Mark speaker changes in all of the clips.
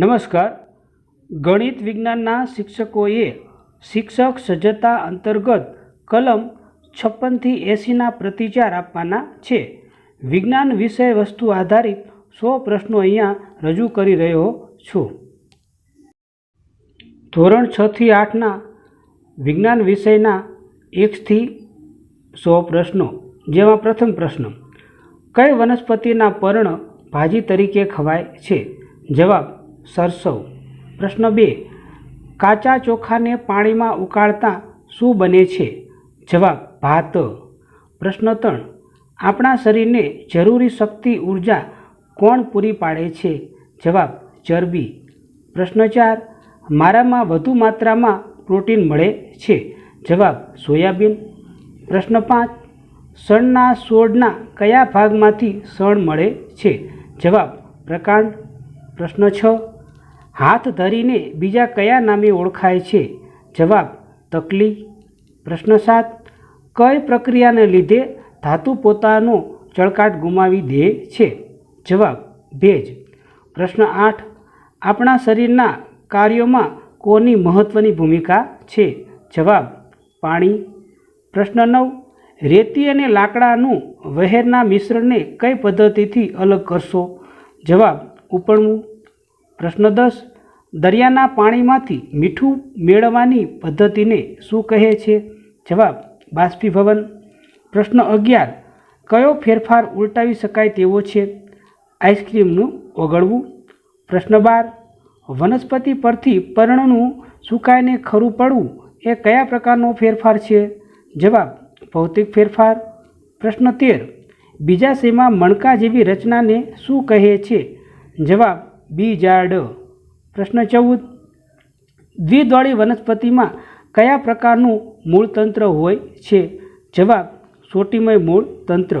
Speaker 1: નમસ્કાર. ગણિત વિજ્ઞાનના શિક્ષકોએ શિક્ષક સજ્જતા અંતર્ગત કલમ છપ્પનથી એંસીના પ્રતિચાર આપવાના છે. વિજ્ઞાન વિષય વસ્તુ આધારિત સો પ્રશ્નો અહીંયા રજૂ કરી રહ્યો છું. ધોરણ છથી આઠના વિજ્ઞાન વિષયના એકથી સો પ્રશ્નો. જેમાં પ્રથમ પ્રશ્ન, કઈ વનસ્પતિના પર્ણ ભાજી તરીકે ખવાય છે? જવાબ સરસવ. પ્રશ્ન બે, કાચા ચોખાને પાણીમાં ઉકાળતા શું બને છે? જવાબ, ભાત. પ્રશ્ન ત્રણ, આપણા શરીરને જરૂરી શક્તિ ઊર્જા કોણ પૂરી પાડે છે? જવાબ, ચરબી. પ્રશ્ન ચાર, મારામાં વધુ માત્રામાં પ્રોટીન મળે છે? જવાબ, સોયાબીન. પ્રશ્ન પાંચ સણના છોડના કયા ભાગમાંથી સણ મળે છે? જવાબ, પ્રકાંડ. પ્રશ્ન છ હાથ ધરીને બીજા કયા નામે ઓળખાય છે? જવાબ, તકલી. પ્રશ્ન સાત, કઈ પ્રક્રિયાને લીધે ધાતુ પોતાનો ચળકાટ ગુમાવી દે છે? જવાબ, ભેજ. પ્રશ્ન આઠ, આપણા શરીરના કાર્યોમાં કોની મહત્ત્વની ભૂમિકા છે? જવાબ, પાણી. પ્રશ્ન નવ, રેતી અને લાકડાનું વહેરના મિશ્રણને કઈ પદ્ધતિથી અલગ કરશો? જવાબ ઉપડવું પ્રશ્ન દસ દરિયાના પાણીમાંથી મીઠું મેળવવાની પદ્ધતિને શું કહે છે? જવાબ, બાષ્પીભવન. પ્રશ્ન અગિયાર, કયો ફેરફાર ઉલટાવી શકાય તેવો છે? આઈસ્ક્રીમનું ઓગળવું. પ્રશ્ન બાર, વનસ્પતિ પરથી પર્ણનું સુકાઈને ખરું પડવું એ કયા પ્રકારનો ફેરફાર છે? જવાબ, ભૌતિક ફેરફાર. પ્રશ્ન તેર બીજાશયમાં મણકા જેવી રચનાને શું કહે છે? જવાબ, બીજાડ. પ્રશ્ન ચૌદ. દ્વિદોળી વનસ્પતિમાં કયા પ્રકારનું મૂળતંત્ર હોય છે? જવાબ, સોટીમય મૂળ તંત્ર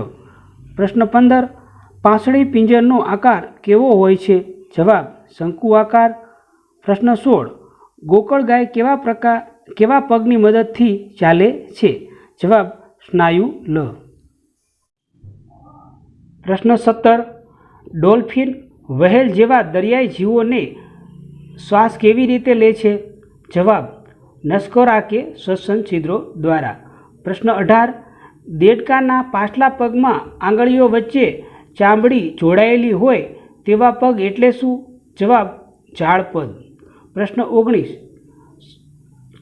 Speaker 1: પ્રશ્ન પંદર, પાંસળી પિંજરનો આકાર કેવો હોય છે? જવાબ, શંકુ આકાર. પ્રશ્ન સોળ, ગોકળ ગાય કેવા પ્રકાર કેવા પગની મદદથી ચાલે છે? જવાબ, સ્નાયુ લ. પ્રશ્ન સત્તર, ડોલ્ફિન વહેલ જેવા દરિયાઈ જીવોને શ્વાસ કેવી રીતે લે છે? જવાબ નસકોરા કે શ્વસન છિદ્રો દ્વારા. પ્રશ્ન અઢાર, દેડકાના પાછલા પગમાં આંગળીઓ વચ્ચે ચામડી જોડાયેલી હોય તેવા પગ એટલે શું? જવાબ ઝાડપદ પ્રશ્ન ઓગણીસ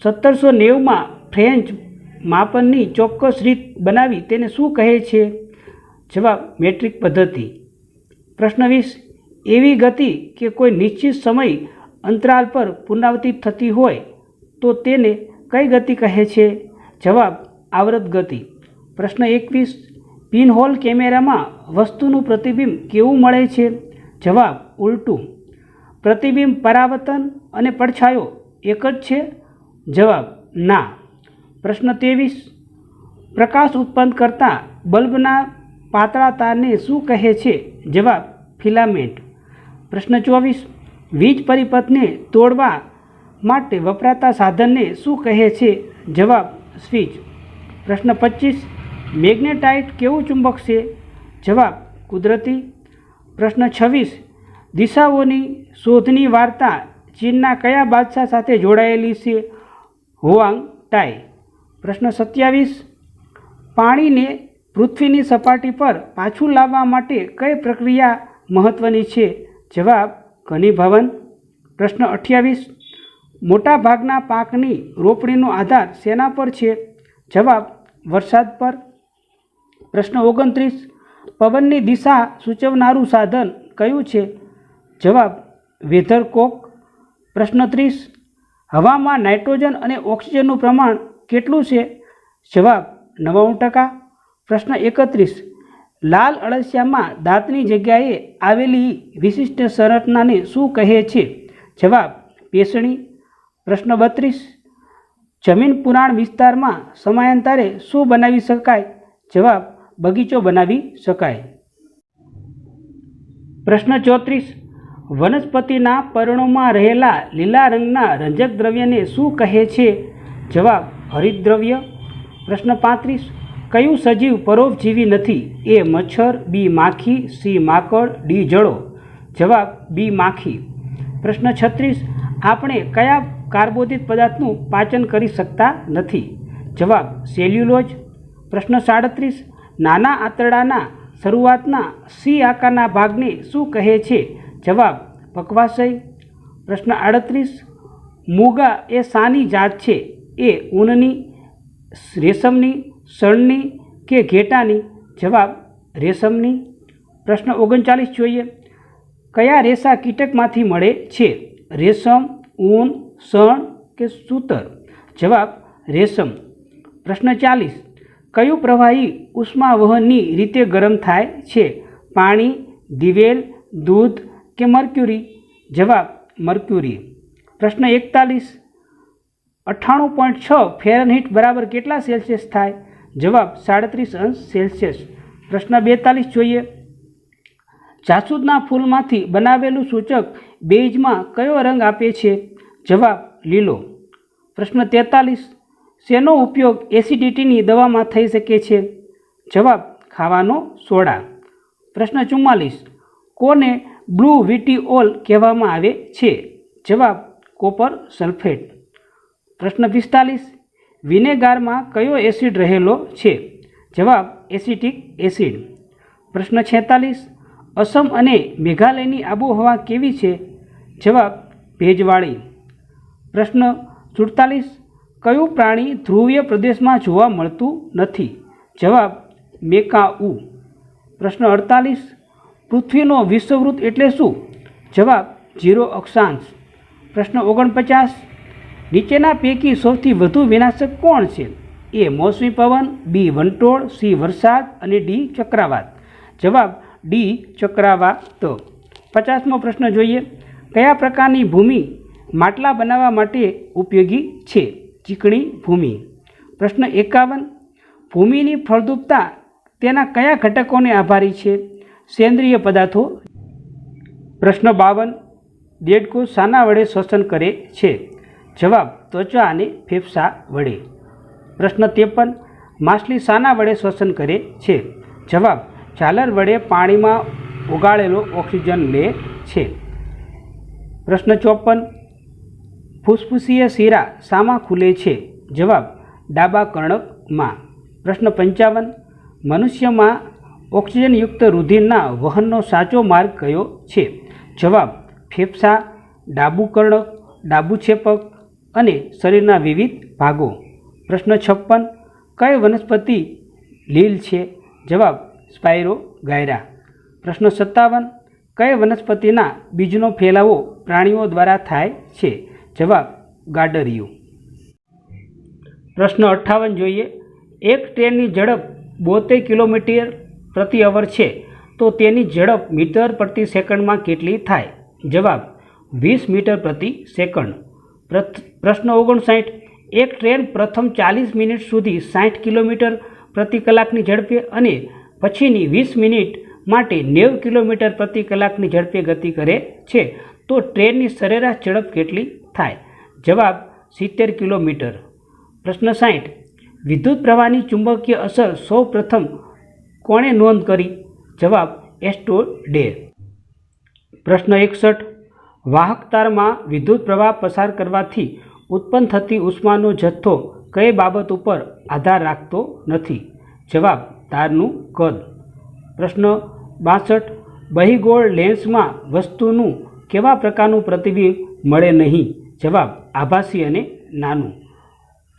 Speaker 1: સત્તરસો નેવુંમાં ફ્રેન્ચ માપનની ચોક્કસ રીત બનાવી તેને શું કહે છે? જવાબ, મેટ્રિક પદ્ધતિ. પ્રશ્ન વીસ, એવી ગતિ કે કોઈ નિશ્ચિત સમય અંતરાલ પર પુનરાવર્તિત થતી હોય તો તેને કઈ ગતિ કહે છે? જવાબ આવૃત ગતિ. પ્રશ્ન એકવીસ, પિનહોલ કેમેરામાં વસ્તુનું પ્રતિબિંબ કેવું મળે છે? જવાબ, ઉલટું. પ્રતિબિંબ પરાવર્તન અને પડછાયો એક જ છે? જવાબ, ના. પ્રશ્ન ત્રેવીસ, પ્રકાશ ઉત્પન્ન કરતા બલ્બના પાતળા તારને શું કહે છે? જવાબ, ફિલામેન્ટ. પ્રશ્ન ચોવીસ વીજ પરિપથને તોડવા માટે વપરાતા સાધનને શું કહે છે? જવાબ સ્વિચ. પ્રશ્ન પચીસ. મેગ્નેટાઇટ કેવું ચુંબક છે? જવાબ કુદરતી. પ્રશ્ન છવ્વીસ. દિશાઓની શોધની વાર્તા ચીનના કયા બાદશાહ સાથે જોડાયેલી છે? હોવાંગ ટાઈ પ્રશ્ન સત્યાવીસ. પાણીને પૃથ્વીની સપાટી પર પાછું લાવવા માટે કઈ પ્રક્રિયા મહત્ત્વની છે? જવાબ ઘનીભવન, પ્રશ્ન અઠ્યાવીસ, મોટાભાગના પાકની રોપણીનો આધાર શેના પર છે? જવાબ, વરસાદ પર. પ્રશ્ન ઓગણત્રીસ, પવનની દિશા સૂચવનારું સાધન કયું છે? જવાબ વેધરકોક પ્રશ્ન ત્રીસ, હવામાં નાઇટ્રોજન અને ઓક્સિજનનું પ્રમાણ કેટલું છે? જવાબ, નવ્વાણું ટકા. પ્રશ્ન એકત્રીસ લાલ અળસિયામાં દાંતની જગ્યાએ આવેલી વિશિષ્ટ સંરચનાને શું કહે છે? જવાબ, પેસણી, પ્રશ્ન બત્રીસ. જમીન પુરાણ વિસ્તારમાં સમયાંતરે શું બનાવી શકાય? જવાબ, બગીચો બનાવી શકાય. પ્રશ્ન ચોત્રીસ. વનસ્પતિના પર્ણોમાં રહેલા લીલા રંગના રંજક દ્રવ્યને શું કહે છે? જવાબ હરિદ્રવ્ય પ્રશ્ન પાંત્રીસ. કયું સજીવ પરોપજીવી નથી? એ મચ્છર, બી માખી, સી માકડ, ડી જળો જવાબ, બી માખી. પ્રશ્ન છત્રીસ, આપણે કયા કાર્બોદિત પદાર્થનું પાચન કરી શકતા નથી? જવાબ સેલ્યુલોજ પ્રશ્ન સાડત્રીસ, નાના આંતરડાના શરૂઆતના સી આકારના ભાગને શું કહે છે? જવાબ પકવાશય પ્રશ્ન આડત્રીસ, મૂગા એ સાની જાત છે? એ ઊનની, રેશમની શણની કે ઘેટાની? જવાબ, રેશમની. પ્રશ્ન ઓગણચાલીસ જોઈએ. કયા રેસા કીટકમાંથી મળે છે? રેશમ, ઊન, શણ કે સૂતર? જવાબ, રેશમ. પ્રશ્ન ચાલીસ. કયું પ્રવાહી ઉષ્માવહનની રીતે ગરમ થાય છે? પાણી, દિવેલ, દૂધ કે મર્ક્યુરી? જવાબ, મર્ક્યુરી. પ્રશ્ન એકતાલીસ. અઠ્ઠાણું પોઈન્ટ છ ફેરનહીટ બરાબર કેટલા સેલ્સિયસ થાય? જવાબ સાડત્રીસ અંશ સેલ્સિયસ. પ્રશ્ન બેતાલીસ જોઈએ. જાસૂદના ફૂલમાંથી બનાવેલું સૂચક બેઝમાં કયો રંગ આપે છે? જવાબ લીલો. પ્રશ્ન તેતાલીસ. શેનો ઉપયોગ એસિડિટીની દવામાં થઈ શકે છે? જવાબ ખાવાનો સોડા. પ્રશ્ન ચુમ્માલીસ. કોને બ્લુ વિટીઓલ કહેવામાં આવે છે? જવાબ કોપર સલ્ફેટ. પ્રશ્ન પિસ્તાલીસ. વિનેગારમાં કયો એસિડ રહેલો છે? જવાબ, એસિટિક એસિડ. પ્રશ્ન છેતાલીસ, અસમ અને મેઘાલયની આબોહવા કેવી છે? જવાબ, ભેજવાળી. પ્રશ્ન સુડતાલીસ, કયું પ્રાણી ધ્રુવીય પ્રદેશમાં જોવા મળતું નથી? જવાબ, મેકાઉ. પ્રશ્ન અડતાલીસ, પૃથ્વીનો વિશ્વવૃત્ત એટલે શું? જવાબ જીરો અક્ષાંશ. પ્રશ્ન ઓગણપચાસ નીચેના પૈકી સૌથી વધુ વિનાશક કોણ છે? એ મોસમી પવન, બી વંટોળ, સી વરસાદ અને ડી ચક્રાવાત. જવાબ, ડી ચક્રાવાત. પચાસમો પ્રશ્ન જોઈએ. કયા પ્રકારની ભૂમિ માટલા બનાવવા માટે ઉપયોગી છે? ચીકણી ભૂમિ. પ્રશ્ન એકાવન. ભૂમિની ફળદ્રુપતા તેના કયા ઘટકોને આભારી છે? સેન્દ્રિય પદાર્થો. પ્રશ્ન બાવન. દેડકો શાના વડે શ્વસન કરે છે. જવાબ ત્વચા અને ફેફસા વડે. પ્રશ્ન ત્રેપન, માછલી શાના વડે શ્વસન કરે છે? જવાબ, ઝાલર વડે પાણીમાં ઓગાળેલો ઓક્સિજન લે છે. પ્રશ્ન ચોપન, ફૂસફૂસીય શીરા શામાં ખુલે છે? જવાબ, ડાબા કર્ણકમાં. પ્રશ્ન પંચાવન, મનુષ્યમાં ઓક્સિજનયુક્ત રુધિરના વહનનો સાચો માર્ગ કયો છે? જવાબ, ફેફસા ડાબુ કર્ણક ડાબુ છેપક અને શરીરના વિવિધ ભાગો. પ્રશ્ન છપ્પન કઈ વનસ્પતિ લીલ છે? જવાબ સ્પાયરો ગાયરા પ્રશ્ન સત્તાવન કઈ વનસ્પતિના બીજનો ફેલાવો પ્રાણીઓ દ્વારા થાય છે? જવાબ ગાડરિયું પ્રશ્ન અઠ્ઠાવન જોઈએ. એક ટ્રેનની ઝડપ બોતેર કિલોમીટર પ્રતિ અવર છે, તો તેની ઝડપ મીટર પ્રતિ સેકન્ડમાં કેટલી થાય? જવાબ, વીસ મીટર પ્રતિ સેકન્ડ. પ્રશ્ન ઓગણસાઠ. એક ટ્રેન પ્રથમ ચાલીસ મિનિટ સુધી સાઠ કિલોમીટર પ્રતિ કલાકની ઝડપે અને પછીની વીસ મિનિટ માટે નેવું કિલોમીટર પ્રતિ કલાકની ઝડપે ગતિ કરે છે. તો ટ્રેનની સરેરાશ ઝડપ કેટલી થાય? જવાબ, સિત્તેર કિલોમીટર. પ્રશ્ન સાઠ. વિદ્યુત પ્રવાહની ચુંબકીય અસર સૌ પ્રથમ કોણે નોંધ કરી? જવાબ એસ્ટો ડે. પ્રશ્ન એકસઠ. વાહક તારમાં વિદ્યુત પ્રવાહ પસાર કરવાથી ઉત્પન્ન થતી ઉષ્માનો જથ્થો કઈ બાબત ઉપર આધાર રાખતો નથી? જવાબ, તારનું કદ. પ્રશ્ન, બાસઠ. બહિગોળ લેન્સમાં વસ્તુનું કેવા પ્રકારનું પ્રતિબિંબ મળે નહીં? જવાબ, આભાસી અને નાનું.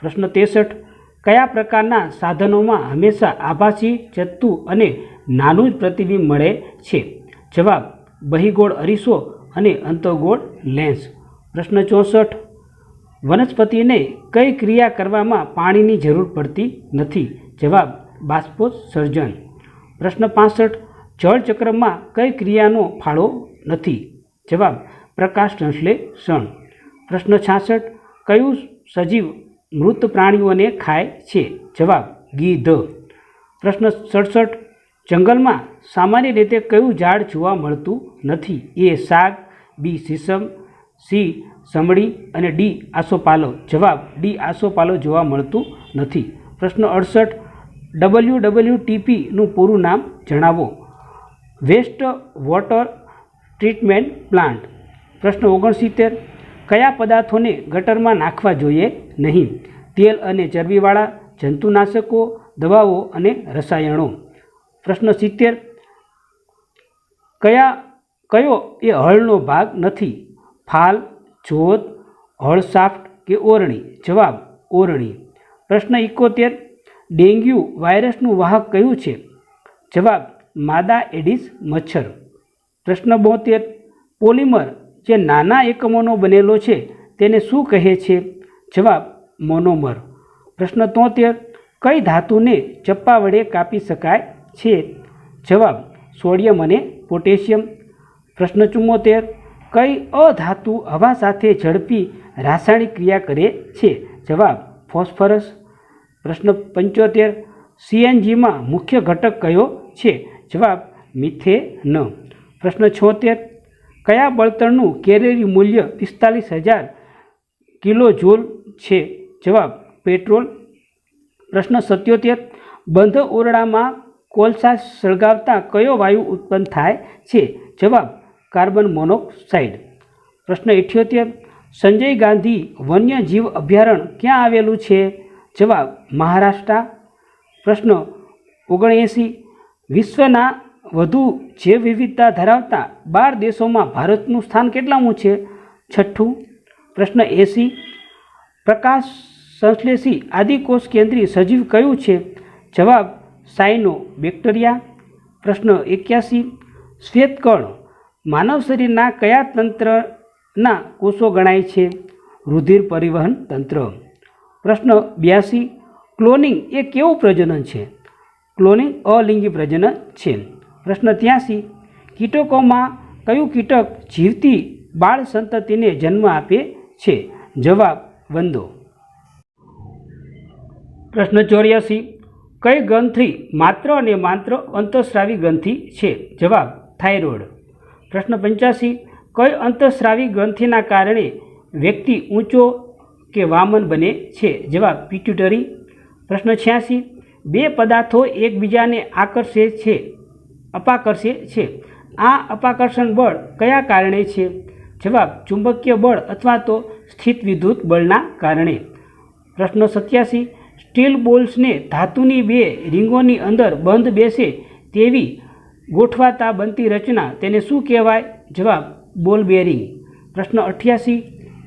Speaker 1: પ્રશ્ન, ત્રેસઠ. કયા પ્રકારના સાધનોમાં હંમેશા આભાસી, જથ્થું અને નાનું જ પ્રતિબિંબ મળે છે? જવાબ, બહિગોળ અરીસો અને અંતગોળ લેન્સ. પ્રશ્ન ચોસઠ. વનસ્પતિને કઈ ક્રિયા કરવામાં પાણીની જરૂર પડતી નથી? જવાબ બાષ્પોત્સર્જન પ્રશ્ન પાસઠ. જળચક્રમાં કઈ ક્રિયાનો ફાળો નથી? જવાબ, પ્રકાશ સંશ્લેષણ. પ્રશ્ન છાસઠ. કયું સજીવ મૃત પ્રાણીઓને ખાય છે? જવાબ, ગીધ. પ્રશ્ન સડસઠ. જંગલમાં સામાન્ય રીતે કયું ઝાડ જોવા મળતું નથી? એ શાક બી સીસમ સી સમડી અને ડી આસોપાલો. જવાબ, ડી આસોપાલો જોવા મળતું નથી. પ્રશ્ન અડસઠ, ડબલ્યુ ડબલ્યુ ટીપીનું પૂરું નામ જણાવો. Waste water treatment plant. પ્રશ્ન ઓગણસિત્તેર, કયા પદાર્થોને ગટરમાં નાખવા જોઈએ નહીં? તેલ અને ચરબીવાળા, જંતુનાશકો, દવાઓ અને રસાયણો. પ્રશ્ન સિત્તેર, કયા, કયો એ હળનો ભાગ નથી? ફાલ, જોત હળસાફ્ટ કે ઓરણી? જવાબ, ઓરણી. પ્રશ્ન ઇકોતેર ડેન્ગ્યુ વાયરસનું વાહક કયું છે? જવાબ, માદા એડિસ મચ્છર. પ્રશ્ન બોતેર, પોલિમર જે નાના એકમોનો બનેલો છે, તેને શું કહે છે? જવાબ, મોનોમર. પ્રશ્ન તોતેર, કઈ ધાતુને ચપ્પા વડે કાપી શકાય? છે? જવાબ, સોડિયમ અને પોટેશિયમ. પ્રશ્ન ચુમ્મોતેર, કઈ અધાતુ હવા સાથે ઝડપી રાસાયણિક ક્રિયા કરે છે? જવાબ, ફોસ્ફરસ. પ્રશ્ન પંચોતેર સીએનજીમાં મુખ્ય ઘટક કયો છે? જવાબ, મિથેન. પ્રશ્ન છોતેર, કયા બળતણનું કેરેરી મૂલ્ય પિસ્તાલીસ હજાર કિલો જૂલ છે? જવાબ, પેટ્રોલ. પ્રશ્ન સત્યોતેર, બંધ ઓરડામાં કોલસા સળગાવતા કયો વાયુ ઉત્પન્ન થાય છે? જવાબ, કાર્બન મોનોક્સાઇડ. પ્રશ્ન ઇઠ્યોતેર સંજય ગાંધી વન્યજીવ અભયારણ્ય ક્યાં આવેલું છે? જવાબ, મહારાષ્ટ્ર. પ્રશ્ન ઓગણએંસી, વિશ્વના વધુ જૈવ વિવિધતા ધરાવતા બાર દેશોમાં ભારતનું સ્થાન કેટલામું છે? છઠ્ઠું. પ્રશ્ન એંસી, પ્રકાશ સંશ્લેષી આદિકોષ કેન્દ્રીય સજીવ કયું છે? જવાબ સાયનો બેક્ટેરિયા, પ્રશ્ન એક્યાસી, શ્વેતકણ, માનવ શરીરના કયા તંત્રના કોષો ગણાય છે? રુધિર પરિવહન તંત્ર. પ્રશ્ન બ્યાસી, ક્લોનિંગ એ કેવું પ્રજનન છે? ક્લોનિંગ અલિંગી પ્રજનન છે. પ્રશ્ન ત્યાસી, કીટકોમાં કયું કીટક જીવતી બાળ સંતતિને જન્મ આપે છે? જવાબ, વંદો. પ્રશ્ન ચોર્યાસી કઈ ગ્રંથિ માત્ર અને માત્ર અંતઃસ્રાવી ગ્રંથિ છે? જવાબ, થાઇરોઇડ. પ્રશ્ન પંચ્યાસી, કઈ અંતઃસ્રાવી ગ્રંથિના કારણે વ્યક્તિ ઊંચો કે વામન બને છે? જવાબ, પિટ્યુટરી. પ્રશ્ન છ્યાસી, બે પદાર્થો એકબીજાને આકર્ષે છે, અપાકર્ષે છે. આ અપાકર્ષણ બળ કયા કારણે છે? જવાબ, ચુંબકીય બળ અથવા તો સ્થિત વિદ્યુત બળના કારણે. પ્રશ્ન સત્યાસી સ્ટીલ બોલ્સને ધાતુની બે રીંગોની અંદર બંધ બેસે તેવી ગોઠવાતા બનતી રચના તેને શું કહેવાય? જવાબ, બોલ બેરિંગ. પ્રશ્ન અઠ્યાસી,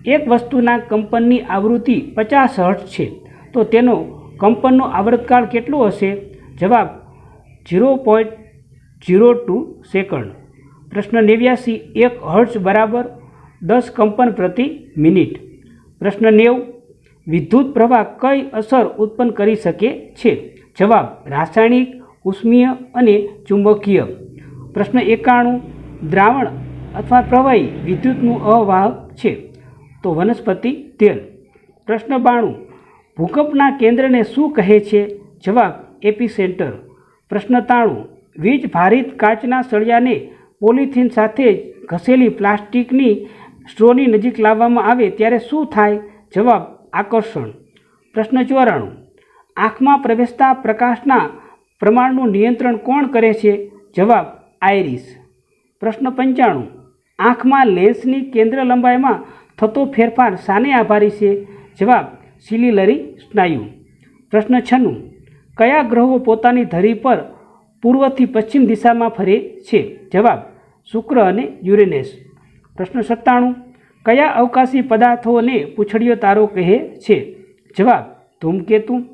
Speaker 1: એક વસ્તુના કંપનની આવૃત્તિ પચાસ હર્ટ છે, તો તેનો કંપનનો આવૃતકાળ કેટલો હશે? જવાબ, zero point zero two second. પ્રશ્ન નેવ્યાસી, એક હર્ટ્સ બરાબર દસ કંપન પ્રતિ મિનિટ. પ્રશ્ન નેવ વિદ્યુત પ્રવાહ કઈ અસર ઉત્પન્ન કરી શકે છે? જવાબ, રાસાયણિક, ઉષ્મીય અને ચુંબકીય. પ્રશ્ન એકાણું, દ્રાવણ અથવા પ્રવાહી વિદ્યુતનું અવાહક છે? તો વનસ્પતિ તેલ. પ્રશ્ન બાણું, ભૂકંપના કેન્દ્રને શું કહે છે? જવાબ, એપિસેન્ટર. પ્રશ્ન તાણું, વીજ ભારિત કાચના સળિયાને પોલિથીન સાથે ઘસેલી પ્લાસ્ટિકની સ્ટ્રોની નજીક લાવવામાં આવે ત્યારે શું થાય? જવાબ આકર્ષણ. પ્રશ્ન ચોરાણું. આંખમાં પ્રવેશતા પ્રકાશના પ્રમાણનું નિયંત્રણ કોણ કરે છે? જવાબ આઈરિસ પ્રશ્ન પંચાણું. આંખમાં લેન્સની કેન્દ્ર લંબાઈમાં થતો ફેરફાર શાને આભારી છે? જવાબ સિલિલરી સ્નાયુ. પ્રશ્ન છન્નું. કયા ગ્રહો પોતાની ધરી પર પૂર્વથી પશ્ચિમ દિશામાં ફરે છે? જવાબ શુક્ર અને યુરેનેસ. પ્રશ્ન સત્તાણું. કયા અવકાશી પદાર્થોને પૂંછડીયો તારો કહે છે? જવાબ, ધૂમકેતુ.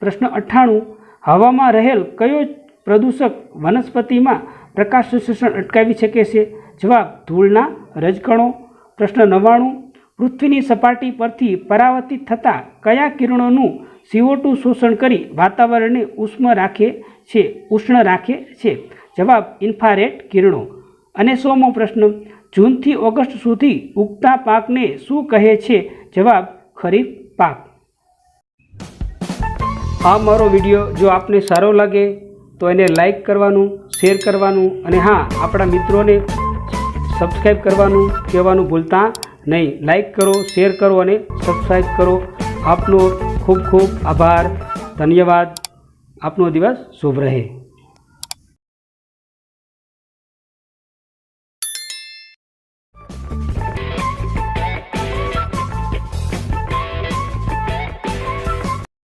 Speaker 1: પ્રશ્ન અઠ્ઠાણું, હવામાં રહેલ કયો પ્રદૂષક વનસ્પતિમાં પ્રકાશ સંશ્લેષણ અટકાવી શકે છે? જવાબ, ધૂળના રજકણો. પ્રશ્ન નવ્વાણું, પૃથ્વીની સપાટી પરથી પરાવર્તિત થતાં કયા કિરણોનું CO2 શોષણ કરી વાતાવરણને ઉષ્મ રાખે છે? ઉષ્ણ રાખે છે. જવાબ, ઇન્ફારેટ કિરણો. અને સોમો પ્રશ્ન જૂનથી ઓગસ્ટ સુધી ઉગતા પાકને શું કહે છે? જવાબ, ખરીફ પાક. આ મારો વીડિયો જો આપને સારો લાગે, તો એને લાઈક કરવાનું, શેર કરવાનું અને હા, આપણા મિત્રોને સબસ્ક્રાઈબ કરવાનું કહેવાનું ભૂલતા નહીં. લાઈક કરો, શેર કરો અને સબસ્ક્રાઈબ કરો. આપનો ખૂબ ખૂબ આભાર. ધન્યવાદ. આપનો દિવસ શુભ રહે.